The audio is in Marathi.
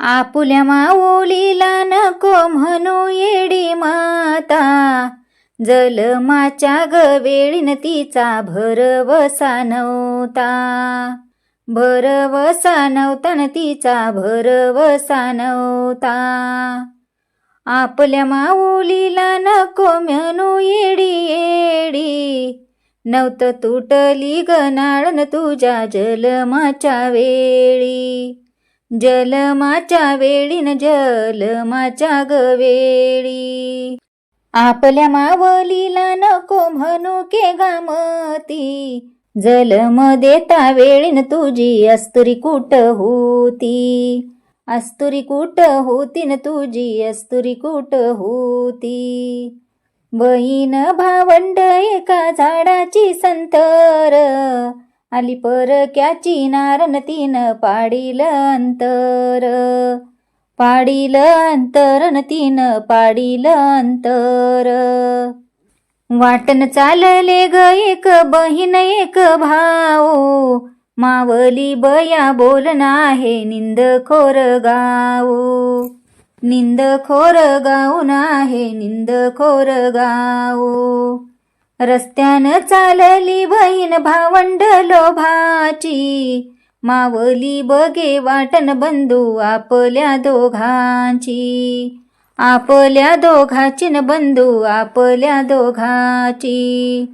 आपुल्या माऊलीला नको म्हणू येडी माता. जलमाच्या गवेळीन तिचा भरवसा नव्हता. भरवसा नव्हता न तिचा भरवसा नव्हता. आपल्या माऊलीला नको म्हणू येडी येडी. नव्हतं तुटली गनाळन तुझ्या जलमाच्या वेळी. जलमाच्या वेळीन जलमाच्या गवेळी आपल्या मावलीला नको म्हणू के गामती. जलम देता वेळीन तुझी अस्तुरी कुट होती? अस्तुरी कुट होती न तुझी अस्तुरी कुट होती? बहीण भावंड एका झाडाची संतर. आली परक्याची नारन तीन पाडील अंतर. पाडील अंतरन तीन पाडील अंतर. वाटन चालले ग एक बहीण एक भाऊ. मावली बया बोलना आहे निंद खोर गाऊ. निंद खोर गाऊन आहे निंद खोर गाऊ. रस्त्यानं चालली बहीण भावंड लोभाची. मावली बगे वाटन बंधू आपल्या दोघांची. आपल्या दोघाची न बंधू आपल्या दोघाची.